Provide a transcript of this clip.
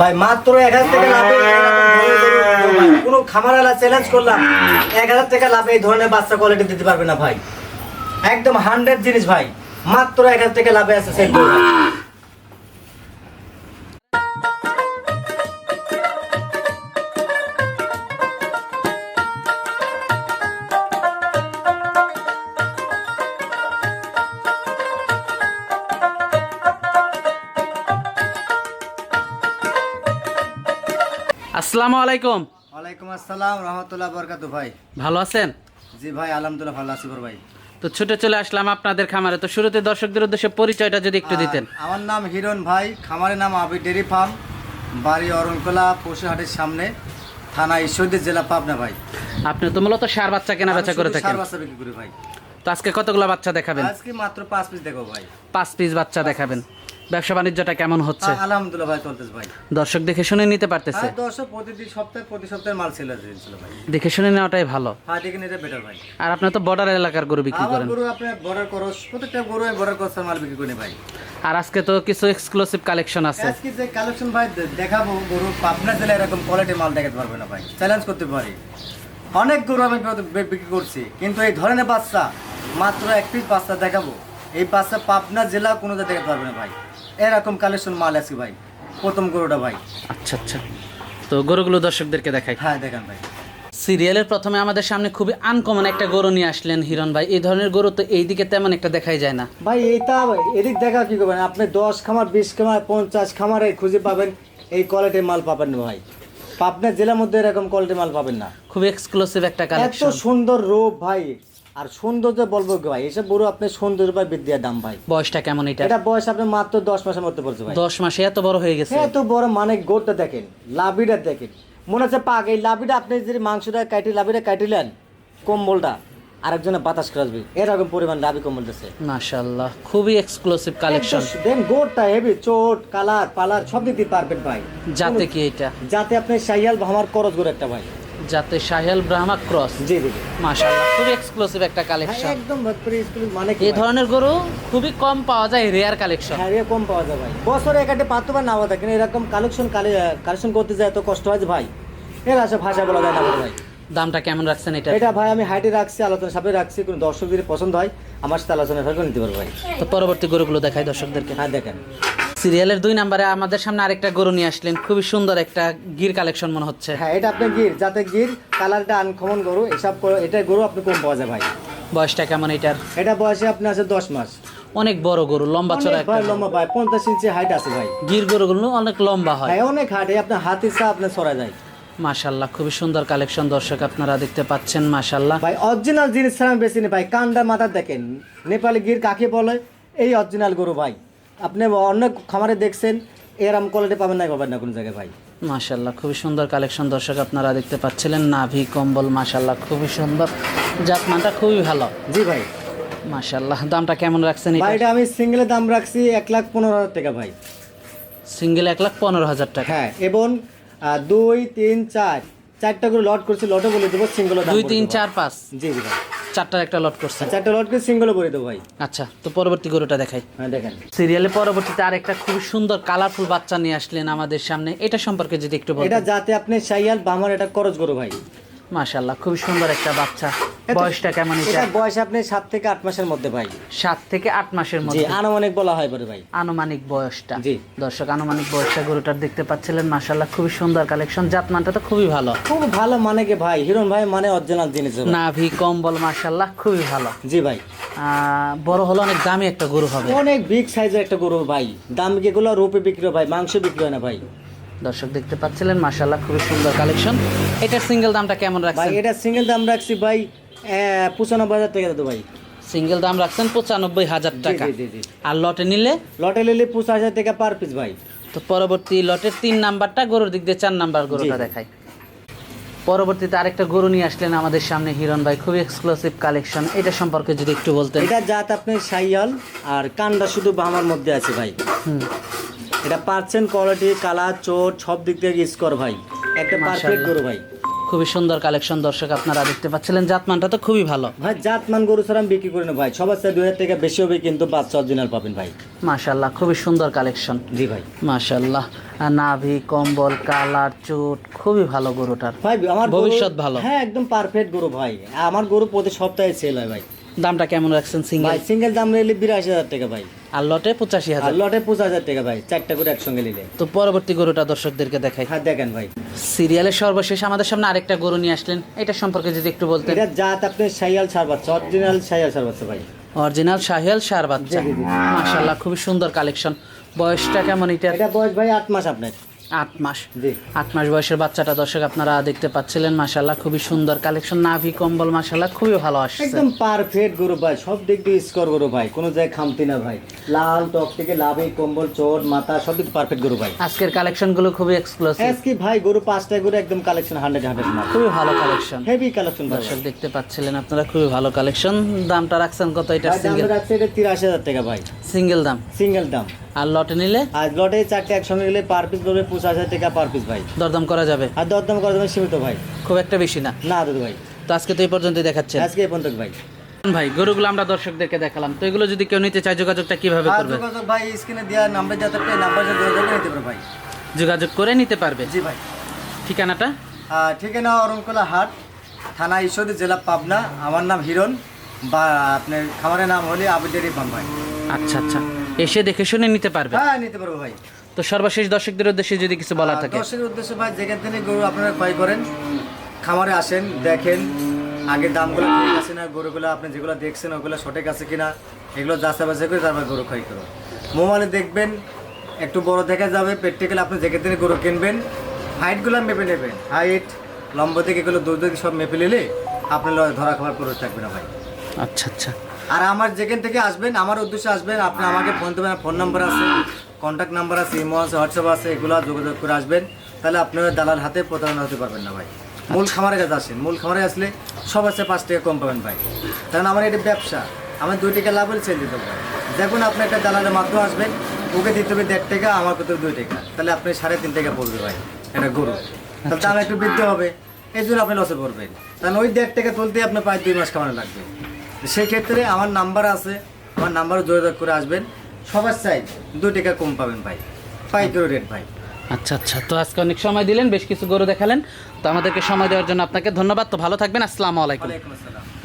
ভাই, মাত্র এক হাজার টাকা লাভে কোন খামারালা চ্যালেঞ্জ করলাম, এক হাজার টাকা লাভে এই ধরনের বাচ্চা কোয়ালিটি দিতে পারবে না, ভাই। একদম হান্ড্রেড জিনিস, ভাই। মাত্র এক হাজার টাকা লাভে আছে, সেই আসসালামু আলাইকুম। ওয়ালাইকুম আসসালাম রহমতুল্লাহ বরকাতু ভাই। ভালো আছেন? জি ভাই আলহামদুলিল্লাহ ভালো আছি ভাই। তো ছুটে চলে আসলাম আপনাদের খামারে। তো শুরুতে দর্শকদের উদ্দেশ্যে পরিচয়টা যদি একটু দিতেন। আমার নাম হিরণ ভাই খামারের নাম আবি ডেরি ফার্ম বাড়ি অরণকলা পশুহাটের সামনে থানা ঈশ্বরদী জেলা পাবনা ভাই। আপনি তো মূলত সার বাচ্চা কেনা বেচা করে থাকেন। ষাঁড় বাচ্চা বিক্রি করি ভাই। তো আজকে কতগুলো বাচ্চা দেখাবেন? আজকে মাত্র পাঁচ পিস দেখো ভাই। পাঁচ পিস বাচ্চা দেখাবেন। ব্যবসা বাণিজ্যটা কেমন হচ্ছে? আলহামদুলিল্লাহ ভাই চলতেছে ভাই। দর্শক দেখে শুনে নিতে পারতেছে? দশ প্রতিদিন সপ্তাহে প্রতি সপ্তাহে মাল সেল ভাই। দেখে শুনে নেওয়াটাই ভালো। হ্যাঁ দেখে নিতে বেটার ভাই। আর আপনার তো বর্ডার এলাকার গরু বিক্রি করেন। গরু আপনার বর্ডার করস প্রত্যেকটা গরু বর্ডার করছে মাল বিক্রি করি ভাই। আর আজকে তো কিছু এক্সক্লুসিভ কালেকশন আছে। আজকে যে কালেকশন ভাই দেখাবো গরু পাবনা জেলায় এরকম কোয়ালিটি মাল দেখাতে পারবে না ভাই। চ্যালেঞ্জ করতে পারি। অনেক গরু আমি বিক্রি করছি কিন্তু এই ধরনের বাচ্চা মাত্র এক পিস বাচ্চা দেখাবো। এই বাচ্চা পাবনা জেলা কোনো দেখাতে পারবে না ভাই। এরকম কালেকশন মাল আছে ভাই। প্রথম গরুটা ভাই। আচ্ছা আচ্ছা। তো গরুগুলো দর্শকদেরকে দেখাই। হ্যাঁ দেখেন ভাই। সিরিয়ালের প্রথমে আমাদের সামনে খুবই আনকমন একটা গরু নিয়ে আসলেন হিরণ ভাই। এই ধরনের গরু তো এই দিকে তেমন একটা দেখাই যায় না। ভাই এইটা এদিক দেখা কি করবেন? আপনি দশ খামার বিশ খামার পঞ্চাশ খামারে খুঁজে পাবেন এই কোয়ালিটির মাল পাবেন না ভাই। পাবনা জেলার মধ্যে এরকম কোয়ালিটির মাল পাবেন না। খুব এক্সক্লুসিভ একটা কালেকশন এত সুন্দর রূপ ভাই। আর সৌন্দর্য বলব ভাই? এসব গরু আপনি সৌন্দর্য ভাই বিদ্যার দাম ভাই। বয়সটা কেমন এটা? এটা বয়স আপনার মাত্র দশ মাসের মধ্যে পড়ছে ভাই। দশ মাসে এত বড় হয়ে গেছে? এত বড় মানে গোটটা দেখেন লাভিটা দেখেন। মনে হচ্ছে পাক এই লাভিটা আপনি যদি মাংসটা কাটি লাভিটা কাটিলেন কম্বলটা আরেকজনে বাতাস করবে এরকম পরিমাণ লাভি কম্বল দিচ্ছে মাশাআল্লাহ খুবই এক্সক্লুসিভ কালেকশন দেন গোটটা হেভি চোট কালার পালার সব দিক দিয়ে পারবেন ভাই। যাতে কি এটা? যাতে আপনি সাইয়াল ভামার করজ গরু একটা ভাই। যাতে সাহেল ব্রাহ্মা ক্রস। জি জি। মাশাআল্লাহ খুবই এক্সক্লুসিভ একটা কালেকশন একদম ভক্তরি স্কুল মানে এই ধরনের গরু খুবই কম পাওয়া যায় রেয়ার কালেকশন হ্যাঁ এ কম পাওয়া যায় ভাই। বছরে একাটে পাঁচটা বা নাও থাকে এরকম কালেকশন কালেকশন করতে যায় তো কষ্ট হয় ভাই। এর আসে ভাষা বলা যায় না ভাই। দামটা কেমন রাখছেন এটা? এটা ভাই আমি হাইটে রাখছি আলোচনা সাপে রাখছি কোনো দর্শক যদি পছন্দ হয় আমার সাথে আলোচনা করে নিতে পারব ভাই। তো পরবর্তী গরুগুলো দেখাই দর্শকদেরকে। হ্যাঁ দেখেন। সিরিয়ালের দুই নম্বরে আমাদের সামনে আরেকটা গরু নিয়ে আসলেন। খুবই সুন্দর একটা গির কালেকশন মনে হচ্ছে। হ্যাঁ এটা আপনি গির। যাতে গির কালারটা আনকমন গরু এসব করে- এটা গরু আপনি কম পাওয়া যায় ভাই। বয়সটা কেমন এটার? এটা বয়সে আপনি আছে দশ মাস। অনেক বড় গরু লম্বা চড়া একটা লম্বা ভাই পঞ্চাশ ইঞ্চি হাইট আছে ভাই। গির গরুগুলো অনেক লম্বা হয়। হ্যাঁ অনেক হাইট আপনার হাতি চা আপনার ছড়া যায় মাশাল্লাহ খুবই সুন্দর কালেকশন দর্শক আপনারা দেখতে পাচ্ছেন মাশাল্লাহ ভাই অরিজিনাল জিনিস ছাড়া আমি বেশি নেই ভাই কান্ডা মাথা দেখেন। নেপালি গির কাকে বলে? এই অরিজিনাল গরু ভাই। আপনি অনেক খামারে দেখছেন এরম কোয়ালিটি পাবেন না পাবেন না কোনো জায়গায় ভাই। মাশাল্লাহ খুবই সুন্দর কালেকশন দর্শক আপনারা দেখতে পাচ্ছিলেন নাভি কম্বল মাশাল্লাহ খুবই সুন্দর। জাতমানটা খুবই ভালো। জি ভাই। মাশাল্লাহ দামটা কেমন রাখছেন ভাই এটা আমি সিঙ্গেলের দাম রাখছি এক লাখ পনেরো হাজার টাকা ভাই। সিঙ্গেল এক লাখ পনেরো হাজার টাকা? হ্যাঁ এবং দুই তিন চার চারটা করে লট করছি লটে বলে দেবো সিঙ্গেল দুই তিন চার পাঁচ? জি জি ভাই। চারটার একটা লট করছে। চারটা লট করে সিঙ্গেলও করে দেবো ভাই। আচ্ছা তো পরবর্তী গরুটা দেখাই। হ্যাঁ দেখেন। সিরিয়ালে পরবর্তীতে আরেকটা খুব সুন্দর কালারফুল বাচ্চা নিয়ে আসলেন আমাদের সামনে। এটা সম্পর্কে যদি একটু বলেন এটা যাতে আপনি সাইয়াল বামার এটা করজ গরু ভাই। মাশাআল্লাহ খুব সুন্দর একটা বাচ্চা। বয়সটা কেমন এটা? বয়স আপনি সাত থেকে আট মাসের মধ্যে ভাই। সাত থেকে আট মাসের মধ্যে? আনুমানিক বলা হয় পরে ভাই। আনুমানিক বয়সটা। জি। দর্শক আনুমানিক বয়সটা গরুটার দেখতে পাচ্ছিলেন মাশাল্লাহ খুবই সুন্দর কালেকশন। জাতমানটা তো খুবই ভালো। খুব ভালো মানে কি ভাই? হিরণ ভাই মানে অরিজিনাল জিনিস। নাভি কম্বল মাশাল্লাহ খুবই ভালো। জি ভাই। আহ, বড় হলো অনেক দামি একটা গরু হবে। অনেক বিগ সাইজের একটা গরু ভাই। দাম যেগুলো রূপে বিক্রি হয় ভাই? মাংস বিক্রি হয় না ভাই। দর্শক দেখতে পাচ্ছিলেন মাশাল্লাহ খুবই সুন্দর কালেকশন। এটা সিঙ্গেল দামটা কেমন ভাই এটা সিঙ্গেল দাম রাখছি ভাই পঁচানব্বই হাজার টাকা দেবো ভাই। সিঙ্গেল দাম রাখছেন পঁচানব্বই হাজার টাকা। আর লটে নিলে? লটে নিলে পঁচাশ হাজার টাকা পার পিস ভাই। তো পরবর্তী লটের তিন নাম্বারটা গরুর দিক দিয়ে চার নাম্বার গরুটা। দেখাই। পরবর্তীতে আরেকটা গরু নিয়ে আসলেন আমাদের সামনে হিরণ ভাই খুবই এক্সক্লুসিভ কালেকশন এটা সম্পর্কে যদি একটু বলতেন। এটা জাত আপনি সাইয়াল আর কান্ডা শুধু বামার মধ্যে আছে ভাই। হুম। এটা পার্সেন্ট কোয়ালিটি কালার চোট সব দিক থেকে স্কোর ভাই। একটা পারফেক্ট গরু ভাই। খুবই সুন্দর কালেকশন দর্শক আপনারা দেখতে পাচ্ছিলেন। জাতমানটা তো খুবই ভালো। ভাই জাতমান গরু ছাড়া আমি বিক্রি করি না ভাই। সবার চাই দুই হাজার টাকা বেশি হবে কিন্তু বাচ্চা অরিজিনাল পাবেন ভাই। মাশাল্লাহ খুবই সুন্দর কালেকশন জি ভাই। মাশাল্লাহ নাভি কম্বল কালার চুট খুবই ভালো গরুটার। ভাই আমার ভবিষ্যৎ ভালো। হ্যাঁ একদম পারফেক্ট গরু ভাই। আমার গরু প্রতি সপ্তাহে সেল হয় ভাই। দামটা কেমন রাখছেন সিঙ্গেল ভাই সিঙ্গেল দাম নিলে বিরাশি হাজার টাকা ভাই। আর লটে পঁচাশি আর হাজার লটে পঁচিশ হাজার টাকা ভাই চারটা করে একসঙ্গে নিলে। তো পরবর্তী গরুটা দর্শকদেরকে দেখাই। হ্যাঁ দেখেন ভাই। সিরিয়ালের সর্বশেষ আমাদের সামনে আরেকটা গরু নিয়ে আসলেন। এটা সম্পর্কে যদি একটু বলতেন। এটা জাত আপনি সাইয়াল সার বাচ্চা অরিজিনাল সাইয়াল সার বাচ্চা ভাই। অরিজিনাল শাহিয়াল সার বাচ্চা। মাশাল্লাহ খুবই সুন্দর কালেকশন বয়সটা কেমন এটা এটা বয়স ভাই আট মাস আপনার। আট মাস। আট মাস বয়সের বাচ্চাটা দর্শক আপনারা দেখতে পাচ্ছিলেন মাশাল্লাহ খুবই সুন্দর কালেকশন। নাভি কম্বল মাশাল্লাহ খুবই ভালো আসছে। একদম পারফেক্ট গরু ভাই সব দিক দিয়ে স্কোর গরু ভাই কোনো জায়গায় খামতি না ভাই। লাল টক থেকে লাভে কম্বল চোট মাথা সব দিক পারফেক্ট গরু ভাই। আজকের কালেকশনগুলো খুবই এক্সক্লুসিভ আজকে ভাই গরু পাঁচটা গরু একদম কালেকশন হান্ড্রেড হান্ড্রেড মাল খুবই ভালো কালেকশন হেভি কালেকশন দর্শক দেখতে পাচ্ছিলেন আপনারা খুবই ভালো কালেকশন দামটা রাখছেন কত এটা সিঙ্গেল রাখছে এটা তিরাশি হাজার টাকা ভাই। সিঙ্গেল দাম? সিঙ্গেল দাম। আর লটে নিলে? আর লটে চারটে একসঙ্গে গেলে পার পিস ধরবে পঁচিশ হাজার টাকা পার পিস ভাই। দরদাম করা যাবে? আর দরদাম করা যাবে সীমিত ভাই। খুব একটা বেশি না? না দাদু ভাই। তো আজকে তো এই পর্যন্তই দেখাচ্ছে আজকে এই পর্যন্ত ভাই। ভাই গরুগুলো আমরা দর্শকদেরকে দেখালাম। তো এগুলো যদি কেউ নিতে চায় যোগাযোগটা কীভাবে করবে? যোগাযোগ ভাই স্ক্রিনে দেওয়া নাম্বার যাতে নাম্বার যাতে যোগাযোগ নিতে পারো ভাই। যোগাযোগ করে নিতে পারবে? জি ভাই। ঠিকানাটা? ঠিকানা অরণকোলা হাট থানা ঈশ্বরদী জেলা পাবনা। আমার নাম হিরণ। বা আপনার খামারের নাম হলে আবিদারি ভাই আচ্ছা আচ্ছা। এসে দেখে শুনে নিতে পারবে। হ্যাঁ নিতে পারব ভাই। তো সর্বশেষ দর্শকদের উদ্দেশ্যে যদি কিছু বলার থাকে। দর্শকের উদ্দেশ্যে ভাই যেখান থেকে গরু আপনারা ক্রয় করেন খামারে আসেন দেখেন আগে দামগুলো ঠিক আছে না গরুগুলো আপনি যেগুলো দেখছেন ওগুলো সঠিক আছে কিনা এগুলো যাচাই বাছাই করে তারপর গরু ক্রয় করুন। মোবাইলে দেখবেন একটু বড় দেখা যাবে প্র্যাকটিক্যাল আপনি যেখান থেকে গরু কিনবেন হাইটগুলো মেপে নেবেন। হাইট লম্বা থেকে এগুলো দূর দিকে সব মেপে নিলে আপনার ধরা খাবার পুরো থাকবে না ভাই। আচ্ছা আচ্ছা। আর আমার যেখান থেকে আসবেন, আমার উদ্দেশ্যে আসবেন, আপনি আমাকে ফোন দেবেন, ফোন নাম্বার আছে কন্ট্যাক্ট নাম্বার আছে, ইমো আছে, হোয়াটসঅ্যাপ আছে, এগুলো যোগাযোগ করে আসবেন। তাহলে আপনারা দালাল হাতে প্রতারণা হতে পারবেন না ভাই। মূল খামারে কাছে আসেন, মূল খামারে আসলে সব আছে পাঁচ টাকা কম পাবেন ভাই। কারণ আমার এটা ব্যবসা আমি দুই টাকা লাভ হলে দিতে পারি দেখুন, আপনি একটা দালালের মাধ্যমে আসবেন, ওকে দিতে হবে দেড় টাকা, আমার হবে দুই টাকা। তাহলে আপনি সাড়ে তিন টাকা পড়বে ভাই এটা গরু। তাহলে দাম একটু বৃদ্ধি হবে এই জন্য আপনি লসে পড়বেন। কারণ ওই দেড় টাকা তুলতে আপনার প্রায় দুই মাস খামানো লাগবে। সেই ক্ষেত্রে আমার নাম্বার আছে আমার নাম্বারও যোগাযোগ করে আসবেন। সবার চাই দু টাকা কম পাবেন ভাই। পাইকারি রেট ভাই। আচ্ছা আচ্ছা। তো আজকে অনেক সময় দিলেন বেশ কিছু গরু দেখালেন। তো আমাদেরকে সময় দেওয়ার জন্য আপনাকে ধন্যবাদ। তো ভালো থাকবেন। আসসালামু আলাইকুম। আসসালাম।